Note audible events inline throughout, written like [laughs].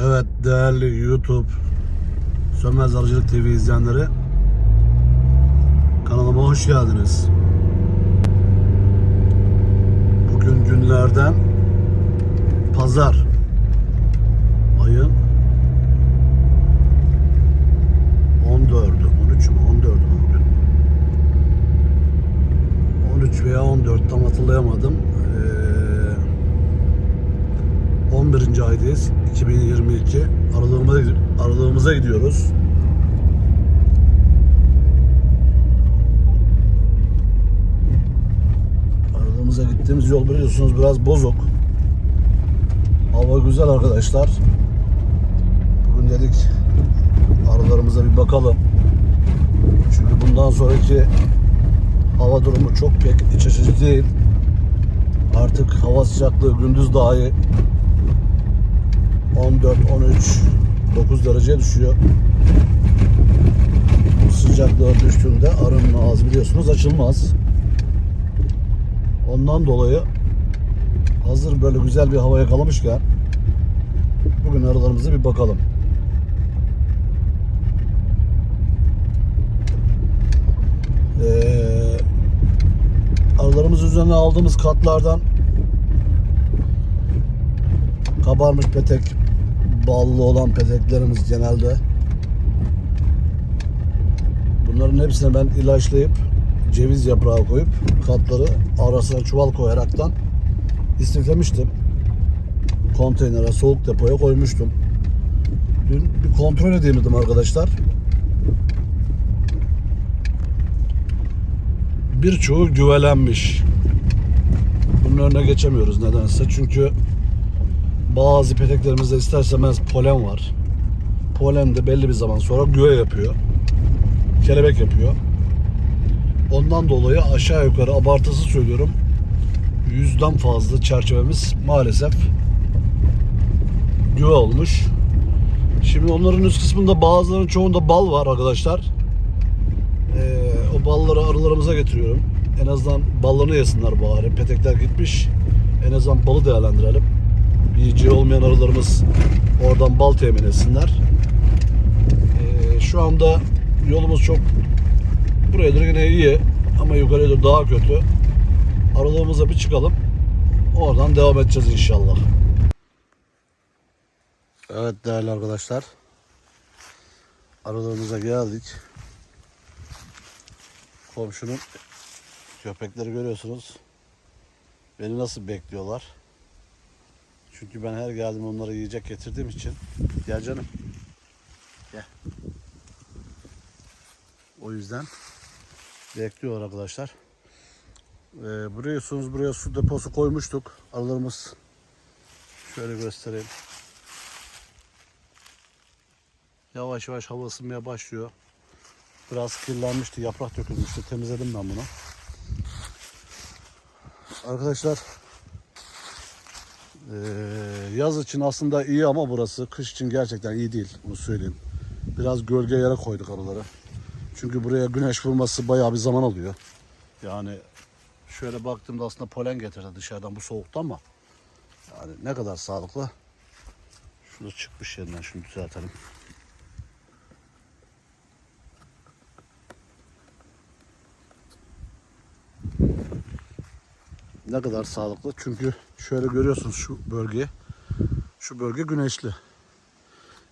Evet değerli YouTube Sönmez Arıcılık TV izleyenleri kanalıma hoş geldiniz. Bugün günlerden pazar ayın 14'ü 13 mü 14'ü mü bugün 13 veya 14 tam hatırlayamadım. Ee, 11. aydayız. 2022. Aralığımıza, aralığımıza gidiyoruz. Aralığımıza gittiğimiz yol biliyorsunuz biraz bozuk. Hava güzel arkadaşlar. Bugün dedik aralarımıza bir bakalım. Çünkü bundan sonraki hava durumu çok pek iç açıcı değil. Artık hava sıcaklığı gündüz dahi 14, 13, 9 derece düşüyor. Sıcaklığa düştüğünde arının ağzı biliyorsunuz açılmaz. Ondan dolayı hazır böyle güzel bir hava yakalamışken bugün aralarımıza bir bakalım. Ee, arılarımız üzerine aldığımız katlardan kabarmış petek ballı olan peteklerimiz genelde bunların hepsine ben ilaçlayıp ceviz yaprağı koyup katları arasına çuval koyaraktan istiflemiştim konteynere soğuk depoya koymuştum dün bir kontrol edeyim dedim arkadaşlar birçoğu güvelenmiş. Bunun önüne geçemiyoruz nedense. Çünkü bazı peteklerimizde ister istemez polen var. Polen de belli bir zaman sonra güve yapıyor. Kelebek yapıyor. Ondan dolayı aşağı yukarı abartısı söylüyorum. Yüzden fazla çerçevemiz maalesef güve olmuş. Şimdi onların üst kısmında bazılarının çoğunda bal var arkadaşlar. Ee, o balları arılarımıza getiriyorum. En azından ballarını yesinler bari. Petekler gitmiş. En azından balı değerlendirelim. Yiyeceği olmayan arılarımız oradan bal temin etsinler. Ee, şu anda yolumuz çok buraya doğru yine iyi ama yukarıya doğru daha kötü. Aralığımıza bir çıkalım. Oradan devam edeceğiz inşallah. Evet değerli arkadaşlar. Aralığımıza geldik komşunun köpekleri görüyorsunuz. Beni nasıl bekliyorlar. Çünkü ben her geldim onlara yiyecek getirdiğim için. Gel canım. Gel. O yüzden bekliyor arkadaşlar. Ee, biliyorsunuz buraya su deposu koymuştuk. Aralarımız şöyle göstereyim. Yavaş yavaş hava ısınmaya başlıyor. Biraz kirlenmişti, yaprak dökülmüştü. Temizledim ben bunu. Arkadaşlar eee, yaz için aslında iyi ama burası kış için gerçekten iyi değil. Bunu söyleyeyim. Biraz gölge yere koyduk arıları. Çünkü buraya güneş vurması bayağı bir zaman alıyor. Yani şöyle baktığımda aslında polen getirdi dışarıdan bu soğukta ama yani ne kadar sağlıklı. Şurada çıkmış yerinden şunu düzeltelim. Ne kadar sağlıklı. Çünkü şöyle görüyorsunuz şu bölge. Şu bölge güneşli.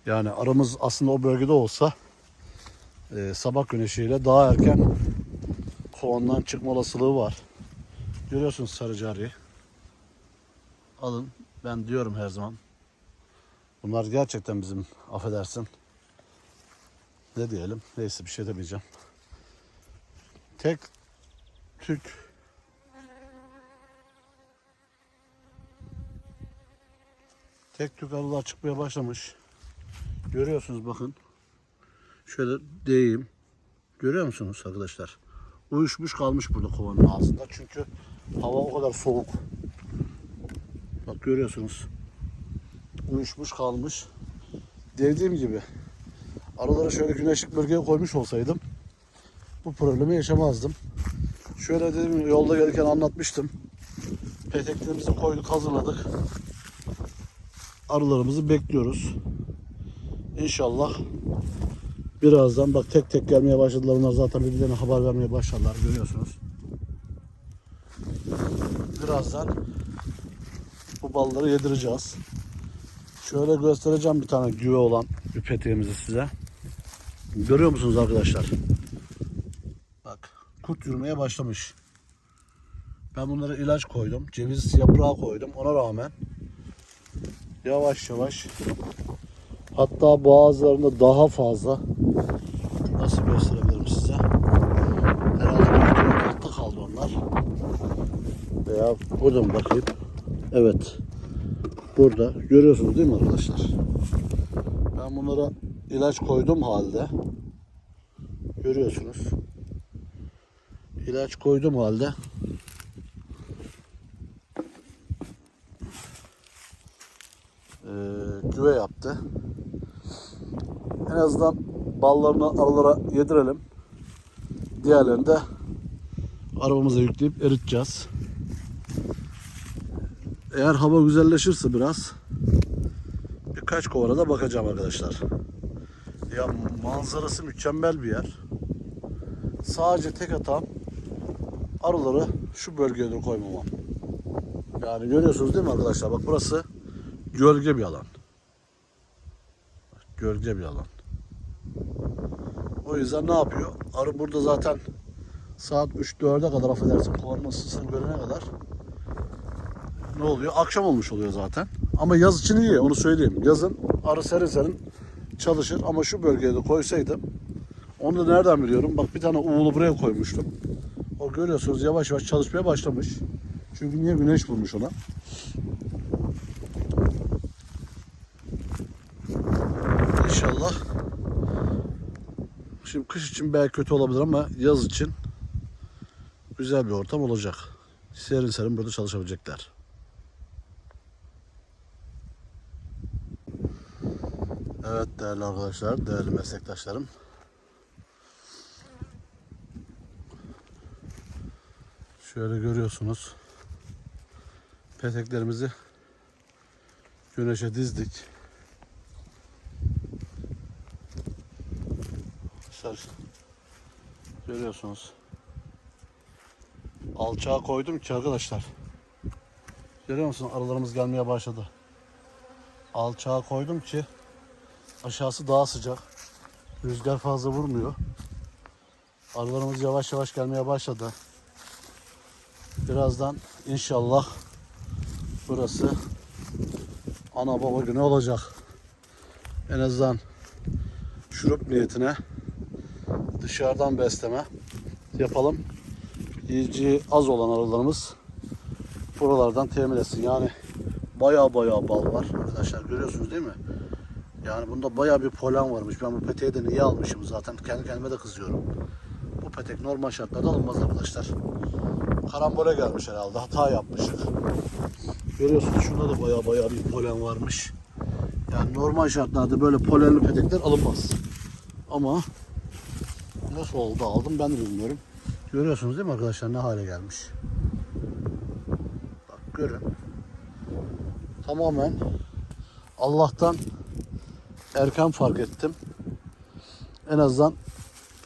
Yani aramız aslında o bölgede olsa e, sabah güneşiyle daha erken kovandan çıkma olasılığı var. Görüyorsunuz sarıcı Alın. Ben diyorum her zaman. Bunlar gerçekten bizim affedersin. Ne diyelim? Neyse bir şey demeyeceğim. Tek tük Tek tük arılar çıkmaya başlamış. Görüyorsunuz bakın. Şöyle değeyim. Görüyor musunuz arkadaşlar? Uyuşmuş kalmış burada kovanın ağzında. Çünkü hava o kadar soğuk. Bak görüyorsunuz. Uyuşmuş kalmış. Dediğim gibi arıları şöyle güneşlik bölgeye koymuş olsaydım bu problemi yaşamazdım. Şöyle dedim yolda gelirken anlatmıştım. Peteklerimizi koyduk hazırladık arılarımızı bekliyoruz. İnşallah birazdan bak tek tek gelmeye başladılar. Onlar zaten birbirlerine haber vermeye başladılar görüyorsunuz. Birazdan bu balları yedireceğiz. Şöyle göstereceğim bir tane güve olan bir peteğimizi size. Görüyor musunuz arkadaşlar? Bak kurt yürümeye başlamış. Ben bunlara ilaç koydum. Ceviz yaprağı koydum. Ona rağmen yavaş yavaş hatta bazılarında daha fazla nasıl gösterebilirim size? Herhalde altta kaldı onlar. Veya burada mı bakayım? Evet. Burada. Görüyorsunuz değil mi arkadaşlar? Ben bunlara ilaç koydum halde. Görüyorsunuz. İlaç koydum halde. Ee, güve yaptı. En azından ballarını arılara yedirelim. Diğerlerini de arabamıza yükleyip eriteceğiz. Eğer hava güzelleşirse biraz birkaç kovana da bakacağım arkadaşlar. Ya manzarası mükemmel bir yer. Sadece tek hatam arıları şu bölgeye koymamam. Yani görüyorsunuz değil mi arkadaşlar? Bak burası gölge bir alan. Gölge bir alan. O yüzden ne yapıyor? Arı burada zaten saat 3-4'e kadar affedersin kovanın ısısını görene kadar ne oluyor? Akşam olmuş oluyor zaten. Ama yaz için iyi onu söyleyeyim. Yazın arı serin serin çalışır ama şu bölgeye de koysaydım onu da nereden biliyorum? Bak bir tane uğulu buraya koymuştum. O görüyorsunuz yavaş yavaş çalışmaya başlamış. Çünkü niye güneş vurmuş ona. İnşallah. Şimdi kış için belki kötü olabilir ama yaz için güzel bir ortam olacak. Serin serin burada çalışabilecekler. Evet değerli arkadaşlar, değerli meslektaşlarım. Şöyle görüyorsunuz. Peteklerimizi güneşe dizdik. Arkadaşlar görüyorsunuz. Alçağa koydum ki arkadaşlar. Görüyor musun? Aralarımız gelmeye başladı. Alçağa koydum ki aşağısı daha sıcak. Rüzgar fazla vurmuyor. Arılarımız yavaş yavaş gelmeye başladı. Birazdan inşallah burası ana baba günü olacak. En azından şurup niyetine dışarıdan besleme yapalım. Yiyeceği az olan arılarımız buralardan temin etsin. Yani baya baya bal var arkadaşlar görüyorsunuz değil mi? Yani bunda baya bir polen varmış. Ben bu peteği de niye almışım zaten kendi kendime de kızıyorum. Bu petek normal şartlarda alınmaz arkadaşlar. Karambole gelmiş herhalde. Hata yapmışık. Görüyorsunuz şurada da baya baya bir polen varmış. Yani normal şartlarda böyle polenli petekler alınmaz. Ama nasıl oldu aldım ben de bilmiyorum. Görüyorsunuz değil mi arkadaşlar ne hale gelmiş. Bak görün. Tamamen Allah'tan erken fark ettim. En azından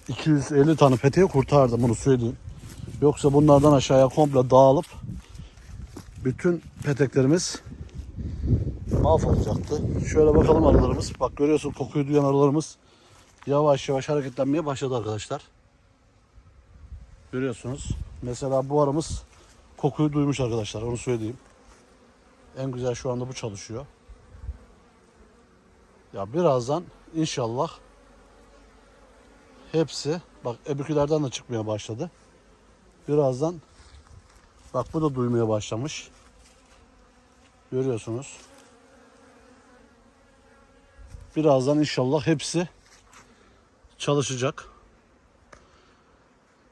250 tane peteği kurtardım bunu söyleyeyim. Yoksa bunlardan aşağıya komple dağılıp bütün peteklerimiz mahvolacaktı. Şöyle bakalım arılarımız. Bak görüyorsun kokuyu duyan arılarımız yavaş yavaş hareketlenmeye başladı arkadaşlar. Görüyorsunuz. Mesela bu arımız kokuyu duymuş arkadaşlar. Onu söyleyeyim. En güzel şu anda bu çalışıyor. Ya birazdan inşallah hepsi bak ebükülerden de çıkmaya başladı. Birazdan bak bu da duymaya başlamış. Görüyorsunuz. Birazdan inşallah hepsi çalışacak.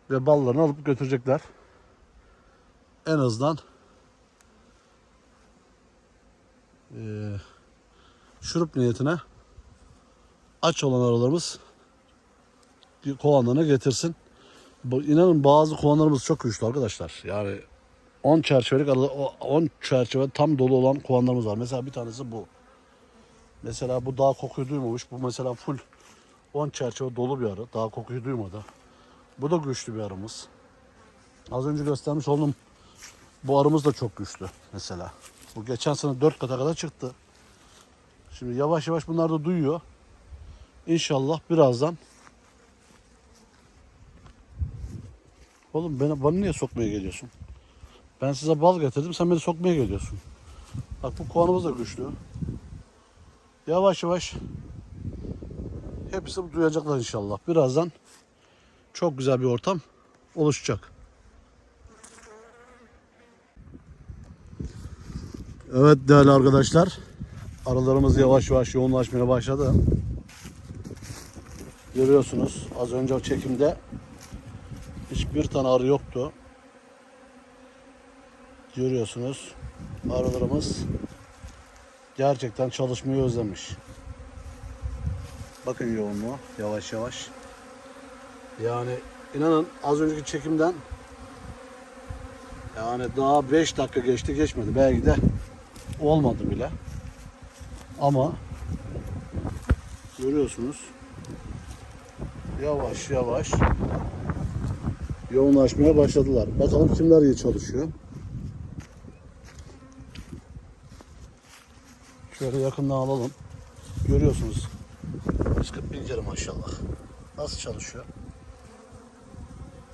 Ve ballarını alıp götürecekler. En azından eee şurup niyetine aç olan aralarımız kovanlarına getirsin. Bu, inanın bazı kovanlarımız çok güçlü arkadaşlar. Yani 10 çerçevelik aralar- o 10 çerçeve tam dolu olan kovanlarımız var. Mesela bir tanesi bu. Mesela bu daha kokuyu duymamış. Bu mesela full 10 çerçeve dolu bir arı. Daha kokuyu duymadı. Bu da güçlü bir arımız. Az önce göstermiş olduğum bu arımız da çok güçlü mesela. Bu geçen sene 4 kata kadar çıktı. Şimdi yavaş yavaş bunlar da duyuyor. İnşallah birazdan Oğlum beni, bana niye sokmaya geliyorsun? Ben size bal getirdim sen beni sokmaya geliyorsun. Bak bu kovanımız da güçlü. Yavaş yavaş hepsi duyacaklar inşallah. Birazdan çok güzel bir ortam oluşacak. Evet değerli arkadaşlar. Aralarımız yavaş yavaş yoğunlaşmaya başladı. Görüyorsunuz az önce çekimde hiçbir tane arı yoktu. Görüyorsunuz arılarımız gerçekten çalışmayı özlemiş. Bakın yoğunluğu yavaş yavaş. Yani inanın az önceki çekimden yani daha 5 dakika geçti geçmedi. Belki de olmadı bile. Ama görüyorsunuz yavaş yavaş yoğunlaşmaya başladılar. Bakalım kimler iyi çalışıyor. Şöyle yakından alalım. Görüyorsunuz. 140 bin kere maşallah. Nasıl çalışıyor?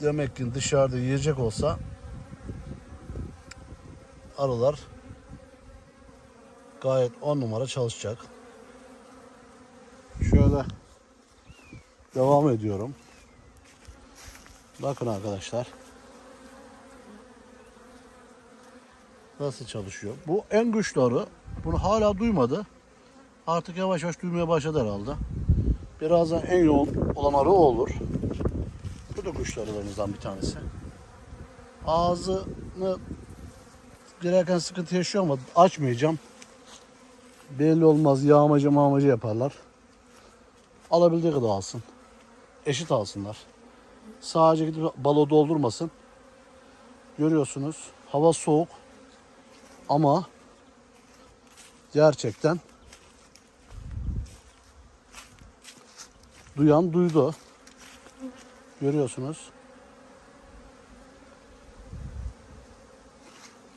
Demek ki dışarıda yiyecek olsa arılar gayet 10 numara çalışacak. Şöyle devam ediyorum. Bakın arkadaşlar. Nasıl çalışıyor? Bu en güçlü arı. Bunu hala duymadı. Artık yavaş yavaş duymaya başladı herhalde. Birazdan en yoğun olan arı o olur. Bu da güçlü arılarımızdan bir tanesi. Ağzını girerken sıkıntı yaşıyor ama açmayacağım. Belli olmaz yağmacı mağmacı yaparlar. Alabildiği kadar alsın. Eşit alsınlar. Sadece gidip balo doldurmasın. Görüyorsunuz hava soğuk ama gerçekten duyan duydu. Görüyorsunuz.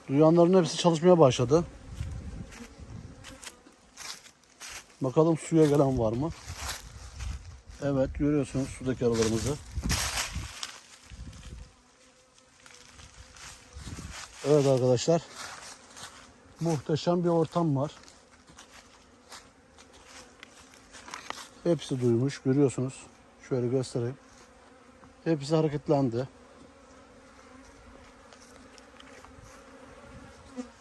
Duyanların hepsi çalışmaya başladı. Bakalım suya gelen var mı? Evet görüyorsunuz sudaki aralarımızı. Evet arkadaşlar. Muhteşem bir ortam var. Hepsi duymuş görüyorsunuz. Şöyle göstereyim. Hepsi hareketlendi.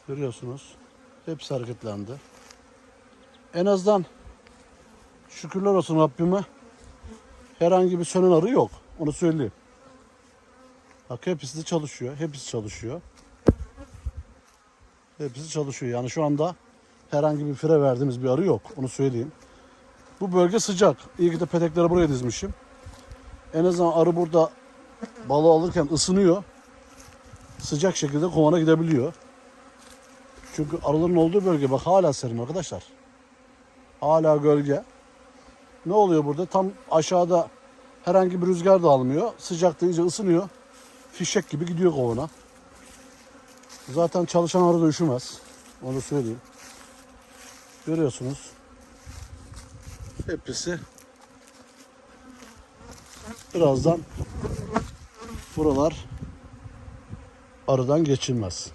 Görüyorsunuz. Hepsi hareketlendi. En azından şükürler olsun Rabbime herhangi bir sönen arı yok. Onu söyleyeyim. Bak hepsi de çalışıyor. Hepsi çalışıyor. Hepsi çalışıyor. Yani şu anda herhangi bir fire verdiğimiz bir arı yok. Onu söyleyeyim. Bu bölge sıcak. İyi ki de petekleri buraya dizmişim. En azından arı burada balığı alırken ısınıyor. Sıcak şekilde kovana gidebiliyor. Çünkü arıların olduğu bölge bak hala serin arkadaşlar. Hala gölge. Ne oluyor burada? Tam aşağıda herhangi bir rüzgar da almıyor. Sıcakta iyice ısınıyor. Fişek gibi gidiyor kovana. Zaten çalışan arı da üşümez. Onu söyleyeyim. Görüyorsunuz. Hepsi birazdan buralar arıdan geçilmez.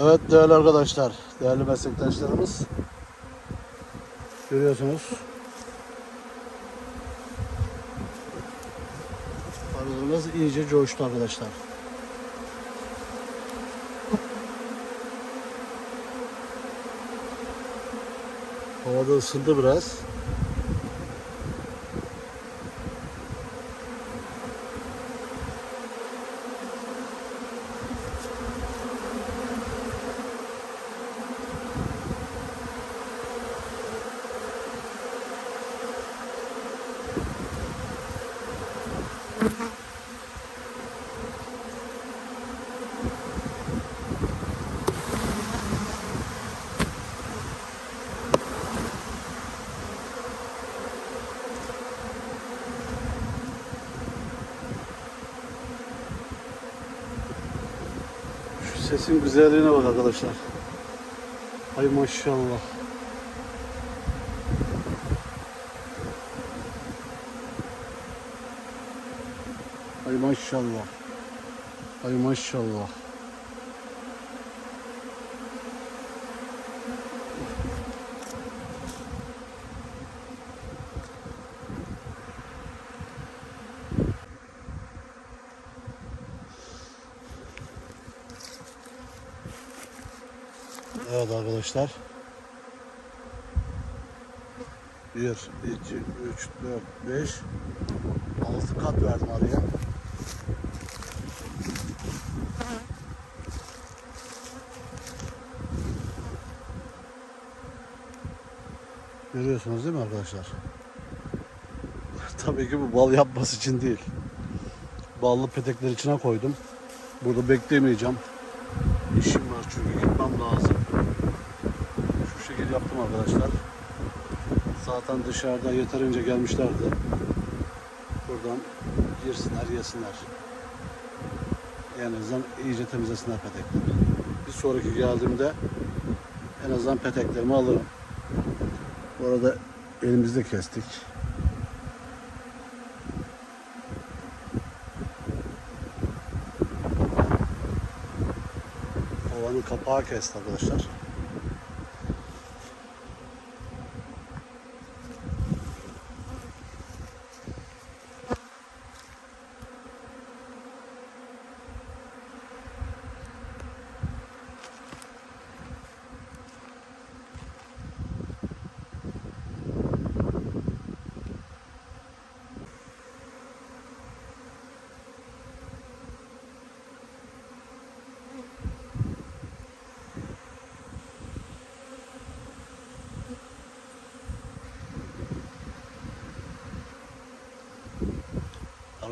Evet değerli arkadaşlar, değerli meslektaşlarımız. Görüyorsunuz. Arılarımız iyice coştu arkadaşlar. Havada ısındı biraz. Şu sesin güzelliğine bak arkadaşlar. Ay maşallah. Ay maşallah. Ay maşallah. Evet arkadaşlar. 1, 2, 3, 4, 5, 6 kat verdim araya. Görüyorsunuz değil mi arkadaşlar? [laughs] Tabii ki bu bal yapması için değil. Ballı petekler içine koydum. Burada beklemeyeceğim. İşim var çünkü gitmem lazım. Şu şekilde yaptım arkadaşlar. Zaten dışarıda yeterince gelmişlerdi. Buradan girsinler, yesinler. En azından iyice temizlesinler petekleri. Bir sonraki geldiğimde en azından peteklerimi alırım. Bu arada elimizde kestik. Havanın kapağı kesti arkadaşlar.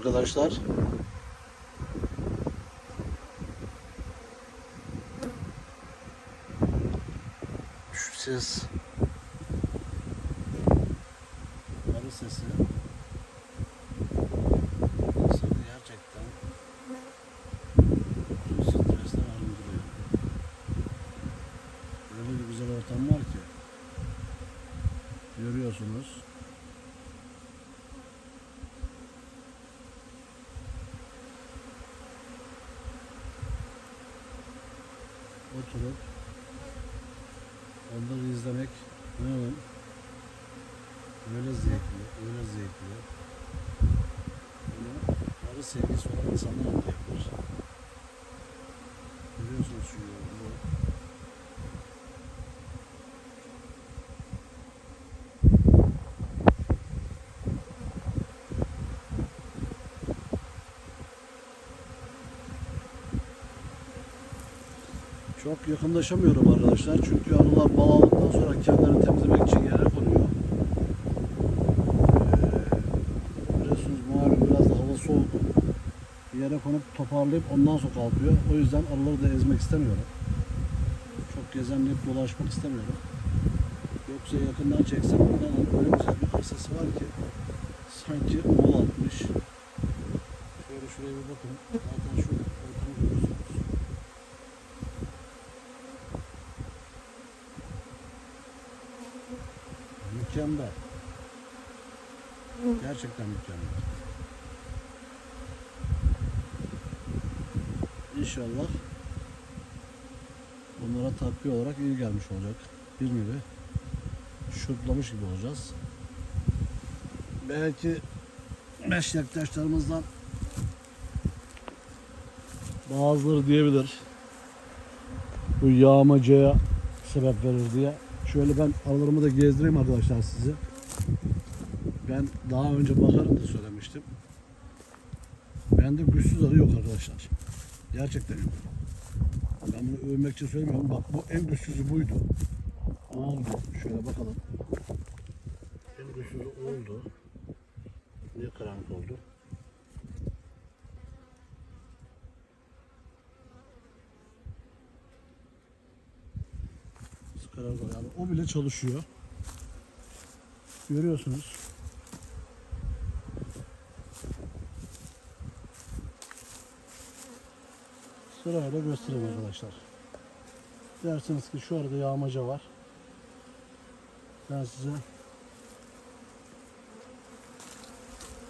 Arkadaşlar şu ses arı sesi insanı gerçekten stresten arındırıyor. Öyle bir güzel ortam var ki görüyorsunuz. Oturup onları izlemek inanın öyle zevkli, öyle zevkli. Bunu arı sevgisi olan insanlar anlayabilir. Görüyorsunuz şu yolu. Çok yakınlaşamıyorum arkadaşlar çünkü arılar bal aldıktan sonra kendilerini temizlemek için yere konuyor. Ee, biliyorsunuz malum biraz da hava soğuk. Yere konup toparlayıp ondan sonra kalkıyor. O yüzden arıları da ezmek istemiyorum. Çok gezenleyip dolaşmak istemiyorum. Yoksa yakından çeksem inanın öyle güzel bir sesi var ki sanki mol atmış. Şöyle şuraya bir bakın. Zaten şu ortamı görüyorsunuz. Mükemmel. Gerçekten mükemmel. İnşallah Onlara takviye olarak iyi gelmiş olacak. Bir nevi şutlamış gibi olacağız. Belki meslektaşlarımızdan bazıları diyebilir bu yağmacaya sebep verir diye. Şöyle ben aralarımı da gezdireyim arkadaşlar size. Ben daha önce bakarım da söylemiştim. Bende güçsüz arı yok arkadaşlar. Gerçekten yok. Ben bunu övmek için söylemiyorum. Bak bu en güçsüzü buydu. Oldu? Şöyle bakalım. En güçsüzü oldu. Niye karanlık oldu? Karanlık oldu. Yani o bile çalışıyor. Görüyorsunuz. Sırayla göstereyim arkadaşlar. Dersiniz ki şu arada yağmaca var. Ben size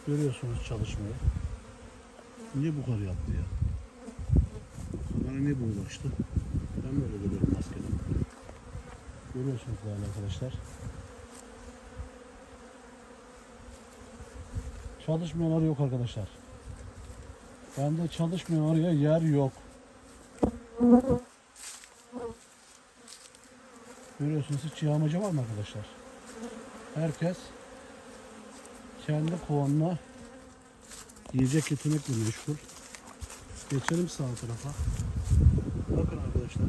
görüyorsunuz çalışmayı. Niye bu kadar yaptı ya? Kamera niye açtı? Ben böyle görüyorum maskeden. Görüyorsunuz değerli arkadaşlar. Çalışmayan arı yok arkadaşlar. Bende çalışmayan arıya yer yok. Görüyorsunuz hiç yağmacı var mı arkadaşlar? Herkes kendi kovanına yiyecek getirmekle meşgul. Geçelim sağ tarafa. Bakın arkadaşlar.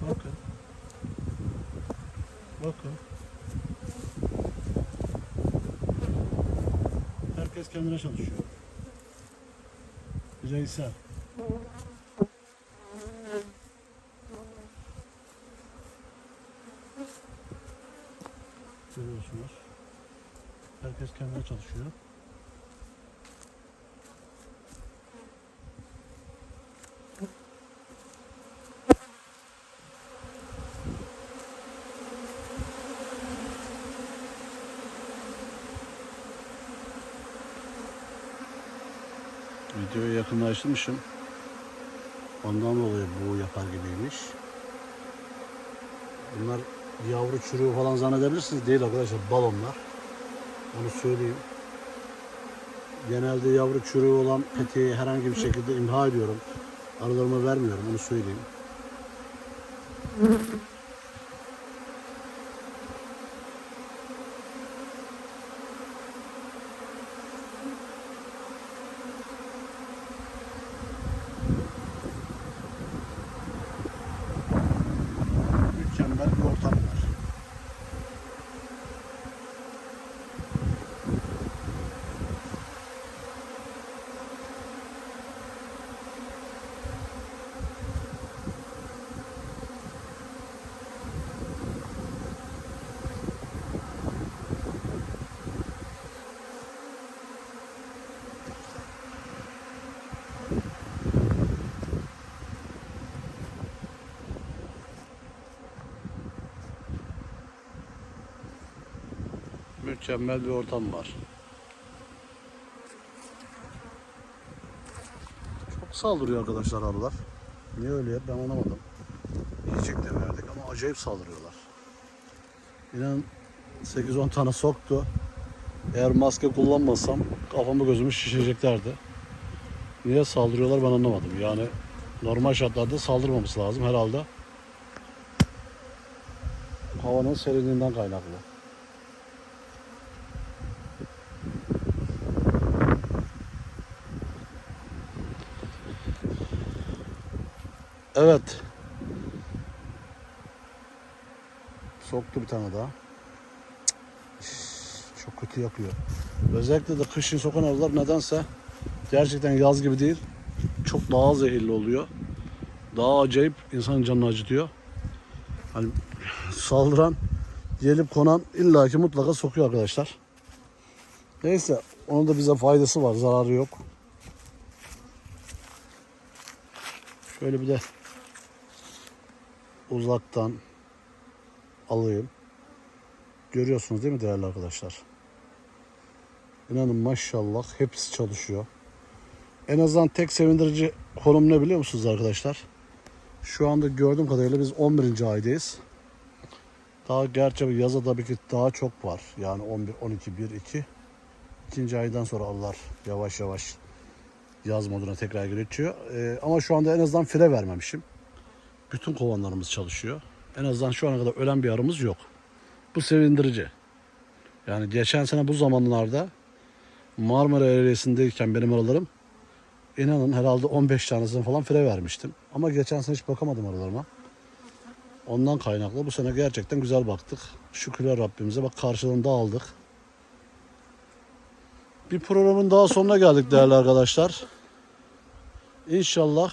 Bakın. Bakın. Herkes kendine çalışıyor. Bireysel. Görüyorsunuz. Herkes kendine çalışıyor. Videoyu yakınlaştırmışım. Ondan dolayı bu yapar gibiymiş. Bunlar yavru çürüğü falan zannedebilirsiniz. Değil arkadaşlar balonlar. Onu söyleyeyim. Genelde yavru çürüğü olan peteği herhangi bir şekilde imha ediyorum. Arılarıma vermiyorum onu söyleyeyim. Mükemmel bir ortam var. Mükemmel bir ortam var. Çok saldırıyor arkadaşlar arılar. Niye öyle ben anlamadım. Yiyecek de verdik ama acayip saldırıyorlar. İnan 8-10 tane soktu. Eğer maske kullanmasam kafamı gözümü şişireceklerdi. Niye saldırıyorlar ben anlamadım. Yani normal şartlarda saldırmaması lazım herhalde. Havanın serinliğinden kaynaklı. Evet. Soktu bir tane daha. Çok kötü yakıyor. Özellikle de kışın sokan arılar nedense gerçekten yaz gibi değil. Çok daha zehirli oluyor. Daha acayip insanın canını acıtıyor. Hani saldıran, gelip konan illaki mutlaka sokuyor arkadaşlar. Neyse onun da bize faydası var, zararı yok. Şöyle bir de uzaktan alayım. Görüyorsunuz değil mi değerli arkadaşlar? İnanın maşallah hepsi çalışıyor. En azından tek sevindirici konum ne biliyor musunuz arkadaşlar? Şu anda gördüğüm kadarıyla biz 11. aydayız. Daha gerçi yaza tabii ki daha çok var. Yani 11, 12, 1, 2. İkinci aydan sonra Allah yavaş yavaş yaz moduna tekrar geçiyor. Ee, ama şu anda en azından fire vermemişim. Bütün kovanlarımız çalışıyor. En azından şu ana kadar ölen bir arımız yok. Bu sevindirici. Yani geçen sene bu zamanlarda Marmara Ereğlisi'ndeyken benim aralarım inanın herhalde 15 tanesini falan fire vermiştim. Ama geçen sene hiç bakamadım aralarıma. Ondan kaynaklı bu sene gerçekten güzel baktık. Şükürler Rabbimize bak karşılığını da aldık. Bir programın daha sonuna geldik değerli arkadaşlar. İnşallah